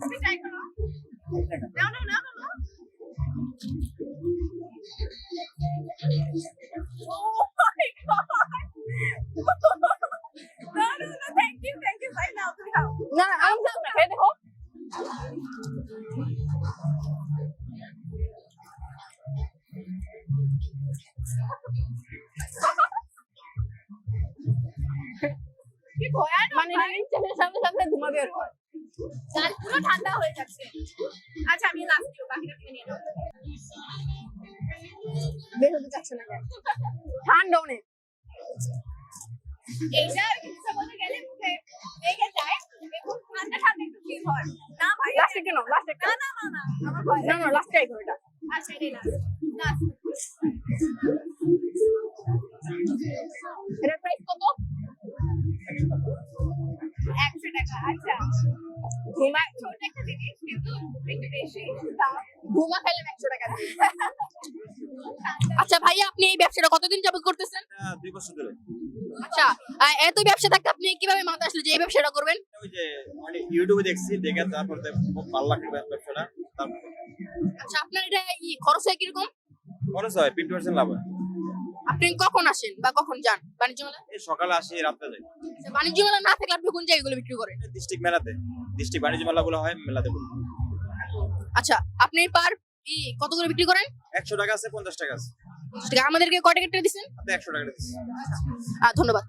তুমি ট্রাই করো নাও নাও নাও নাও, নাও Oh my God! No, no, no, thank you, thank you. ভাই, নাও, তুমি খাও। না না আমি খাব না খেয়ে দেখো কি ভয়ানক মানে ধুমা বের হয়। গাল পুরো ঠান্ডা হয়ে যাচ্ছে। আচ্ছা আমি লাস্ট দিব বাকিটা তুমি নিয়ে নাও। বের হতে চাচ্ছে না ঠান্ডা অনেক এইটা কিছু বলতে গেলে মুখে লেগে যায়। এবং ঠান্ডা ঠান্ডা একটু ফিল হয়। না ভাই লাস্টে কেন লাস্টে না না না না আমার ভয় না না লাস্ট ট্রাই এটা। আচ্ছা এটাই লাস্ট লাস্ট একশো টাকা আচ্ছা। ঘুমা ছোট একটা জিনিস কিন্তু একটু বেশি। ঘুমা খাইলাম একশো টাকা আচ্ছা ভাইয়া আপনি এই ব্যবসাটা কতদিন যাবত করতেছেন? হ্যাঁ, দুই বছর ধরে। আচ্ছা এত ব্যবসা থাকতে আপনি কীভাবে মাথায় আসলো যে এই ব্যবসাটা করবেন? ওই যে মানে ইউটিউবে দেখছি দেখে তারপর খুব ভালো লাগল ব্যবসাটা। আচ্ছা আপনার এটা ই খরচ হয় কীরকম? খরচ হয় ফিফটি পার্সেন্ট লাভ হয়। আপনি কখন আসেন বা কখন যান? বাণিজ্য মেলা? এই সকালে আসি রাতে যাই। আচ্ছা, বাণিজ্য মেলা না থাকলে আপনি কোন জায়গাগুলো বিক্রি করেন? ডিস্ট্রিক্ট মেলাতে। ডিস্ট্রিক্ট বাণিজ্য মেলাগুলো হয় মেলাতে বলি। আচ্ছা আপনি পার কি কত করে বিক্রি করেন? একশো টাকা আছে পঞ্চাশ টাকা আছে। ঠিক আছে, আমাদেরকে কয় টাকা দিচ্ছেন? আপনি একশো টাকা দিচ্ছি ধন্যবাদ।